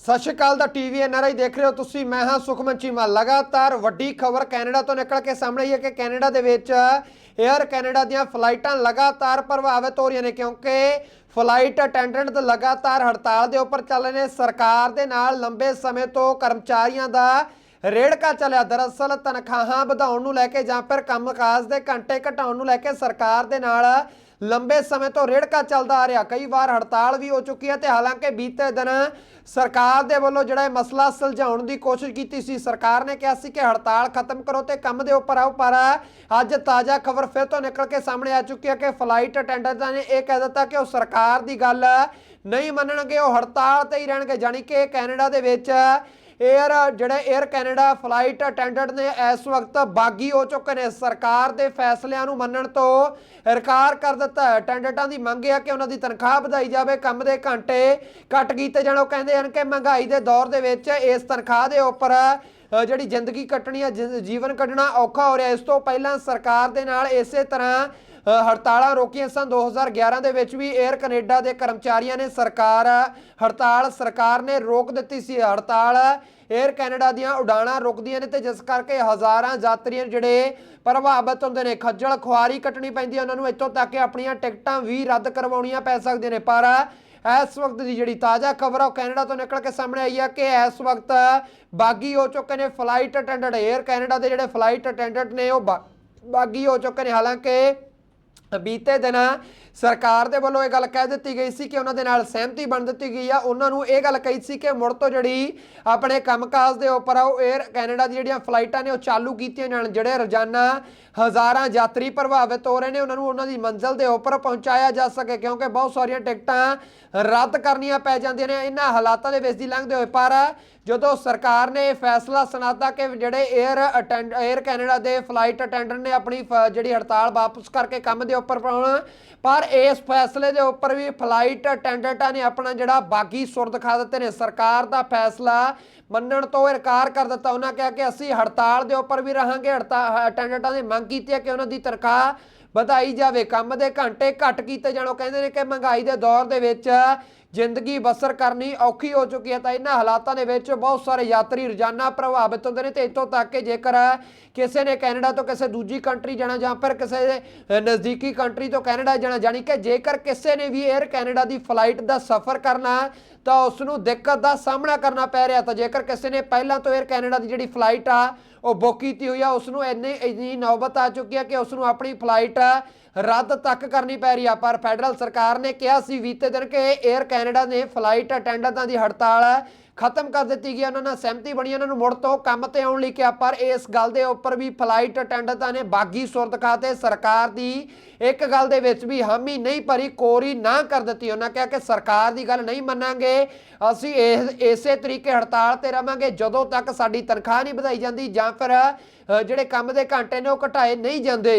ਸਤਿ ਸ਼੍ਰੀ ਅਕਾਲ ਦਾ TV NRI ਦੇਖ ਰਹੇ ਹੋ ਤੁਸੀਂ। ਮੈਂ ਹਾਂ ਸੁਖਮਨ ਚੀਮਾ। ਲਗਾਤਾਰ ਵੱਡੀ ਖਬਰ ਕੈਨੇਡਾ ਤੋਂ ਨਿਕਲ ਕੇ ਸਾਹਮਣੇ ਆਈ ਹੈ ਕਿ ਕੈਨੇਡਾ ਦੇ ਵਿੱਚ 에ਅਰ ਕੈਨੇਡਾ ਦੀਆਂ ਫਲਾਈਟਾਂ ਲਗਾਤਾਰ ਪ੍ਰਭਾਵਿਤ ਹੋ ਰਹੀਆਂ ਨੇ ਕਿਉਂਕਿ ਫਲਾਈਟ ਅਟੈਂਡੈਂਟ ਲਗਾਤਾਰ ਹੜਤਾਲ ਦੇ ਉੱਪਰ ਚੱਲ ਰਹੇ ਨੇ। ਸਰਕਾਰ ਦੇ ਨਾਲ ਲੰਬੇ ਸਮੇਂ ਤੋਂ ਕਰਮਚਾਰੀਆਂ ਦਾ ਰੇੜਕਾ ਚੱਲਿਆ। ਦਰਅਸਲ ਤਨਖਾਹਾਂ ਵਧਾਉਣ ਨੂੰ ਲੈ ਕੇ ਜਾਂ ਫਿਰ ਕੰਮਕਾਜ ਦੇ ਘੰਟੇ ਘਟਾਉਣ ਨੂੰ ਲੈ ਕੇ ਸਰਕਾਰ ਦੇ ਨਾਲ ਲੰਬੇ ਸਮੇਂ ਤੋਂ ਰੇੜਕਾ ਚੱਲਦਾ ਆ ਰਿਹਾ। ਕਈ ਵਾਰ ਹੜਤਾਲ ਵੀ ਹੋ ਚੁੱਕੀ ਹੈ ਤੇ ਹਾਲਾਂਕਿ ਬੀਤੇ ਦਿਨ ਸਰਕਾਰ ਦੇ ਵੱਲੋਂ ਜਿਹੜਾ ਇਹ ਮਸਲਾ ਸੁਲਝਾਉਣ ਦੀ ਕੋਸ਼ਿਸ਼ ਕੀਤੀ ਸੀ। ਸਰਕਾਰ ਨੇ ਕਿਹਾ ਸੀ ਕਿ ਹੜਤਾਲ ਖਤਮ ਕਰੋ ਤੇ ਕੰਮ ਦੇ ਉੱਪਰ ਆਓ, ਪਰ ਅੱਜ ਤਾਜ਼ਾ ਖਬਰ ਫਿਰ ਤੋਂ ਨਿਕਲ ਕੇ ਸਾਹਮਣੇ ਆ ਚੁੱਕੀ ਹੈ ਕਿ ਫਲਾਈਟ ਅਟੈਂਡੈਂਟਾਂ ਨੇ ਇਹ ਕਹਿ ਦਿੱਤਾ ਕਿ ਉਹ ਸਰਕਾਰ ਦੀ ਗੱਲ ਨਹੀਂ ਮੰਨਣਗੇ, ਉਹ ਹੜਤਾਲ ਤੇ ਹੀ ਰਹਿਣਗੇ। ਜਾਣੀ ਕਿ ਕੈਨੇਡਾ ਦੇ ਵਿੱਚ 에ਅਰ ਜਿਹੜੇ 에ਅਰ ਕੈਨੇਡਾ ਫਲਾਈਟ ਅਟੈਂਡੈਂਟ ਨੇ ਇਸ ਵਕਤ ਬਾਗੀ ਹੋ ਚੁੱਕੇ ਨੇ। ਸਰਕਾਰ ਦੇ ਫੈਸਲਿਆਂ ਨੂੰ ਮੰਨਣ ਤੋਂ ਇਨਕਾਰ ਕਰ ਦਿੱਤਾ ਹੈ। ਅਟੈਂਡੈਂਟਾਂ ਦੀ ਮੰਗ ਹੈ ਕਿ ਉਹਨਾਂ ਦੀ ਤਨਖਾਹ ਵਧਾਈ ਜਾਵੇ। ਕੰਮ ਦੇ ਘੰਟੇ ਘੱਟ ਕੀਤੇ ਜਾਣ। ਉਹ ਕਹਿੰਦੇ ਹਨ ਕਿ ਮਹਿੰਗਾਈ ਦੇ ਦੌਰ ਦੇ ਵਿੱਚ ਇਸ ਤਨਖਾਹ ਦੇ ਉੱਪਰ ਜਿਹੜੀ ਜ਼ਿੰਦਗੀ ਕੱਟਣੀ ਹੈ, ਜਿ- ਜੀਵਨ ਕੱਢਣਾ ਔਖਾ ਹੋ ਰਿਹਾ ਇਸ ਤੋਂ ਪਹਿਲਾਂ ਸਰਕਾਰ ਦੇ ਨਾਲ ਇਸੇ ਤਰ੍ਹਾਂ ਹੜਤਾਲਾਂ ਰੋਕੀਆਂ ਸਨ। 2011 ਦੇ ਵਿੱਚ ਵੀ 에ਅਰ ਕੈਨੇਡਾ ਦੇ ਕਰਮਚਾਰੀਆਂ ਨੇ ਸਰਕਾਰ, ਹੜਤਾਲ ਸਰਕਾਰ ਨੇ ਰੋਕ ਦਿੱਤੀ ਸੀ। ਹੜਤਾਲ 에ਅਰ ਕੈਨੇਡਾ ਦੀਆਂ ਉਡਾਣਾਂ ਰੁਕਦੀਆਂ ਨੇ ਤੇ ਜਿਸ ਕਰਕੇ ਹਜ਼ਾਰਾਂ ਯਾਤਰੀਆਂ ਜਿਹੜੇ ਪ੍ਰਭਾਵਿਤ ਹੁੰਦੇ ਨੇ, ਖੱਜਲ ਖੁਆਰੀ ਕੱਟਣੀ ਪੈਂਦੀ ਹੈ। ਉਹਨਾਂ ਨੂੰ ਇੱਥੋਂ ਤੱਕ ਕਿ ਆਪਣੀਆਂ ਟਿਕਟਾਂ ਵੀ ਰੱਦ ਕਰਵਾਉਣੀਆਂ ਪੈ ਸਕਦੀਆਂ ਨੇ। ਪਰ ਇਸ ਵਕਤ ਦੀ ਜਿਹੜੀ ਤਾਜ਼ਾ ਖਬਰ ਆ, ਉਹ ਕੈਨੇਡਾ ਤੋਂ ਨਿਕਲ ਕੇ ਸਾਹਮਣੇ ਆਈ ਹੈ ਕਿ ਇਸ ਵਕਤ ਬਾਗੀ ਹੋ ਚੁੱਕੇ ਨੇ ਫਲਾਈਟ ਅਟੈਂਡੈਂਟ। 에ਅਰ ਕੈਨੇਡਾ ਦੇ ਜਿਹੜੇ ਫਲਾਈਟ ਅਟੈਂਡੈਂਟ ਨੇ, ਉਹ ਬਾਗੀ ਹੋ ਚੁੱਕੇ ਨੇ। ਹਾਲਾਂਕਿ ਬੀਤੇ ਦਿਨ ਸਰਕਾਰ ਦੇ ਵੱਲੋਂ ਇਹ ਗੱਲ ਕਹਿ ਦਿੱਤੀ ਗਈ ਸੀ ਕਿ ਉਹਨਾਂ ਦੇ ਨਾਲ ਸਹਿਮਤੀ ਬਣ ਦਿੱਤੀ ਗਈ ਆ। ਉਹਨਾਂ ਨੂੰ ਇਹ ਗੱਲ ਕਹੀ ਸੀ ਕਿ ਮੁੜ ਤੋਂ ਜਿਹੜੀ ਆਪਣੇ ਕੰਮਕਾਜ ਦੇ ਉੱਪਰ ਆ, ਉਹ 에ਅਰ ਕੈਨੇਡਾ ਦੀ ਜਿਹੜੀਆਂ ਫਲਾਈਟਾਂ ਨੇ, ਉਹ ਚਾਲੂ ਕੀਤੀਆਂ ਜਾਣ। ਜਿਹੜੇ ਰੋਜ਼ਾਨਾ ਹਜ਼ਾਰਾਂ ਯਾਤਰੀ ਪ੍ਰਭਾਵਿਤ ਹੋ ਰਹੇ ਨੇ, ਉਹਨਾਂ ਨੂੰ ਉਹਨਾਂ ਦੀ ਮੰਜ਼ਿਲ ਦੇ ਉੱਪਰ ਪਹੁੰਚਾਇਆ ਜਾ ਸਕੇ, ਕਿਉਂਕਿ ਬਹੁਤ ਸਾਰੀਆਂ ਟਿਕਟਾਂ ਰੱਦ ਕਰਨੀਆਂ ਪੈ ਜਾਂਦੀਆਂ ਨੇ ਇਹਨਾਂ ਹਾਲਾਤਾਂ ਦੇ ਵਿੱਚ ਦੀ ਲੰਘਦੇ ਹੋਏ। ਪਰ ਜਦੋਂ ਸਰਕਾਰ ਨੇ ਇਹ ਫੈਸਲਾ ਸੁਣਾਤਾ ਕਿ ਜਿਹੜੇ 에ਅਰ 에ਅਰ ਕੈਨੇਡਾ ਦੇ ਫਲਾਈਟ ਅਟੈਂਡੈਂਟ ਨੇ ਆਪਣੀ ਜਿਹੜੀ ਹੜਤਾਲ ਵਾਪਸ ਕਰਕੇ ਕੰਮ ਦੇ ਉੱਪਰ ਪਾਉਣਾ। ਪਰ ਇਸ ਫੈਸਲੇ ਦੇ ਉੱਪਰ ਵੀ ਫਲਾਈਟ ਅਟੈਂਡੈਂਟਾਂ ਨੇ ਆਪਣਾ ਜਿਹੜਾ ਬਾਗੀ ਸੁਰ ਦਿਖਾ ਦਿੱਤੇ ਨੇ। ਸਰਕਾਰ ਦਾ ਫੈਸਲਾ ਮੰਨਣ ਤੋਂ ਇਨਕਾਰ ਕਰ ਦਿੱਤਾ। ਉਹਨਾਂ ਕਿਹਾ ਕਿ ਅਸੀਂ ਹੜਤਾਲ ਦੇ ਉੱਪਰ ਵੀ ਰਹਾਂਗੇ। ਹੜਤਾਲ ਅਟੈਂਡੈਂਟਾਂ ਨੇ ਮੰਗ ਕੀਤੀ ਹੈ ਕਿ ਉਹਨਾਂ ਦੀ ਤਨਖਾਹ ਵਧਾਈ ਜਾਵੇ। ਕੰਮ ਦੇ ਘੰਟੇ ਘੱਟ ਕੀਤੇ ਜਾਣੋ। ਕਹਿੰਦੇ ਨੇ ਕਿ ਮਹਿੰਗਾਈ ਦੇ ਦੌਰ ਦੇ ਵਿੱਚ ਜ਼ਿੰਦਗੀ ਬਸਰ ਕਰਨੀ ਔਖੀ ਹੋ ਚੁੱਕੀ ਹੈ। ਤਾਂ ਇਹਨਾਂ ਹਾਲਾਤਾਂ ਦੇ ਵਿੱਚ ਬਹੁਤ ਸਾਰੇ ਯਾਤਰੀ ਰੋਜ਼ਾਨਾ ਪ੍ਰਭਾਵਿਤ ਹੁੰਦੇ ਨੇ ਤੇ ਇੱਥੋਂ ਤੱਕ ਕਿ ਜੇਕਰ ਕਿਸੇ ਨੇ ਕੈਨੇਡਾ ਤੋਂ ਕਿਸੇ ਦੂਜੀ ਕੰਟਰੀ ਜਾਣਾ ਜਾਂ ਫਿਰ ਕਿਸੇ ਨਜ਼ਦੀਕੀ ਕੰਟਰੀ ਤੋਂ ਕੈਨੇਡਾ ਜਾਣਾ, ਜਾਣੀ ਕਿ ਜੇਕਰ ਕਿਸੇ ਨੇ ਵੀ 에ਅਰ ਕੈਨੇਡਾ ਦੀ ਫਲਾਈਟ ਦਾ ਸਫ਼ਰ ਕਰਨਾ, ਤਾਂ ਉਸ ਨੂੰ ਦਿੱਕਤ ਦਾ ਸਾਹਮਣਾ ਕਰਨਾ ਪੈ ਰਿਹਾ ਤਾਂ ਜੇਕਰ ਕਿਸੇ ਨੇ ਪਹਿਲਾਂ ਤੋਂ 에ਅਰ ਕੈਨੇਡਾ ਦੀ ਜਿਹੜੀ ਫਲਾਈਟ ਆ ਉਹ ਬੁੱਕ ਕੀਤੀ ਹੋਈ ਆ ਉਸ ਨੂੰ ਇੰਨੀ ਇੰਨੀ ਨੌਬਤ ਆ ਚੁੱਕੀ ਹੈ ਕਿ ਉਸ ਨੂੰ ਆਪਣੀ ਫਲਾਈਟ ਰੱਦ ਤੱਕ ਕਰਨੀ ਪੈ ਰਹੀ ਆ। ਪਰ ਫੈਡਰਲ ਸਰਕਾਰ ਨੇ ਕਿਹਾ ਸੀ ਬੀਤੇ ਦਿਨ ਕਿ 에ਅਰ ਕੈਨੇਡਾ ਨੇ ਫਲਾਈਟ ਅਟੈਂਡੈਂਟਾਂ ਦੀ ਹੜਤਾਲ ਖਤਮ ਕਰ ਦਿੱਤੀ ਗਈ ਉਹਨਾਂ ਨਾਲ ਸਹਿਮਤੀ ਬਣੀ ਉਹਨਾਂ ਨੂੰ ਮੁੜ ਤੋਂ ਕੰਮ ਤੇ ਆਉਣ ਲਈ ਕਿਹਾ। ਪਰ ਇਸ ਗੱਲ ਦੇ ਉੱਪਰ ਵੀ ਫਲਾਈਟ ਅਟੈਂਡੈਂਟਾਂ ਨੇ ਬਾਗੀ ਸੁਰ ਦਿਖਾਤੇ ਸਰਕਾਰ ਦੀ ਇੱਕ ਗੱਲ ਦੇ ਵਿੱਚ ਵੀ ਹਾਮੀ ਨਹੀਂ ਭਰੀ, ਕੋਰੀ ਨਾ ਕਰ ਦਿੱਤੀ। ਉਹਨਾਂ ਕਿਹਾ ਕਿ ਸਰਕਾਰ ਦੀ ਗੱਲ ਨਹੀਂ ਮੰਨਾਂਗੇ। ਅਸੀਂ ਇਸ ਇਸੇ ਤਰੀਕੇ ਹੜਤਾਲ ਤੇ ਰਵਾਂਗੇ। ਜਦੋਂ ਤੱਕ ਸਾਡੀ ਤਨਖਾਹ ਨਹੀਂ ਵਧਾਈ ਜਾਂਦੀ ਜਾਂ ਫਿਰ ਜਿਹੜੇ ਕੰਮ ਦੇ ਘੰਟੇ ਨੇ ਉਹ ਘਟਾਏ ਨਹੀਂ ਜਾਂਦੇ।